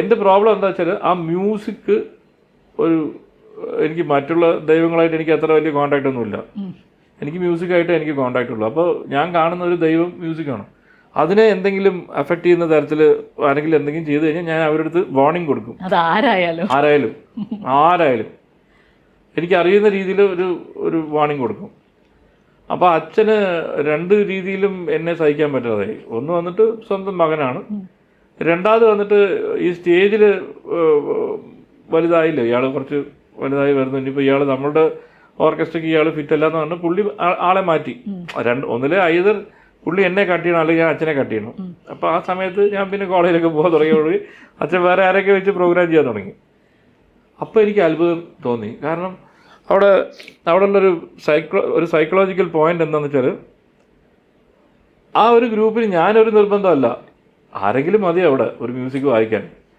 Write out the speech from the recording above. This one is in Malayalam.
എന്റെ പ്രോബ്ലം എന്താ വെച്ചാൽ ആ മ്യൂസിക് ഒരു എനിക്ക് മറ്റുള്ള ദൈവങ്ങളായിട്ട് എനിക്ക് അത്ര വലിയ കോണ്ടാക്റ്റ് ഒന്നുമില്ല. എനിക്ക് മ്യൂസിക്കായിട്ട് എനിക്ക് കോണ്ടാക്റ്റ് ഉള്ളൂ. അപ്പോൾ ഞാൻ കാണുന്ന ഒരു ദൈവം മ്യൂസിക്കാണ് അതിനെ എന്തെങ്കിലും അഫക്റ്റ് ചെയ്യുന്ന തരത്തിൽ ആരെങ്കിലും എന്തെങ്കിലും ചെയ്തു കഴിഞ്ഞാൽ ഞാൻ അവരുടെ അടുത്ത് വാർണിംഗ് കൊടുക്കും. അത് ആരായാലും. ആരായാലും. ആരായാലും. എനിക്ക് അറിയുന്ന രീതിയിൽ ഒരു ഒരു വാർണിംഗ് കൊടുക്കും. അപ്പോൾ അച്ഛന് രണ്ട് രീതിയിലും എന്നെ സഹിക്കാൻ പറ്റാതായി. ഒന്ന് വന്നിട്ട് സ്വന്തം മകനാണ്. രണ്ടാമത് വന്നിട്ട് ഈ സ്റ്റേജിൽ വലുതായില്ല? ഇയാൾ കുറച്ച് വലുതായി വരുന്നു. ഇനിയിപ്പോൾ ഇയാൾ നമ്മളുടെ ഓർക്കസ്ട്രയ്ക്ക് ഇയാൾ ഫിറ്റ് അല്ല എന്ന് പറഞ്ഞ് പുള്ളി ആളെ മാറ്റി. രണ്ട് ഒന്നിലെ ഐതർ പുള്ളി എന്നെ കട്ട് ചെയ്യണം അല്ലെങ്കിൽ ഞാൻ അച്ഛനെ കട്ട് ചെയ്യണം അപ്പോൾ ആ സമയത്ത് ഞാൻ പിന്നെ കോളേജിലൊക്കെ പോകാൻ തുടങ്ങിയപ്പോൾ അച്ഛൻ വേറെ ആരൊക്കെ വെച്ച് പ്രോഗ്രാം ചെയ്യാൻ തുടങ്ങി. അപ്പോൾ എനിക്ക് അത്ഭുതം തോന്നി. കാരണം അവിടെ അവിടെ ഉള്ളൊരു സൈക്കോ ഒരു സൈക്കോളജിക്കൽ പോയിന്റ് എന്താണെന്ന് വെച്ചാൽ ആ ഒരു ഗ്രൂപ്പിൽ ഞാനൊരു നിർബന്ധമല്ല. ആരെങ്കിലും മതി അവിടെ ഒരു മ്യൂസിക് വായിക്കാൻ.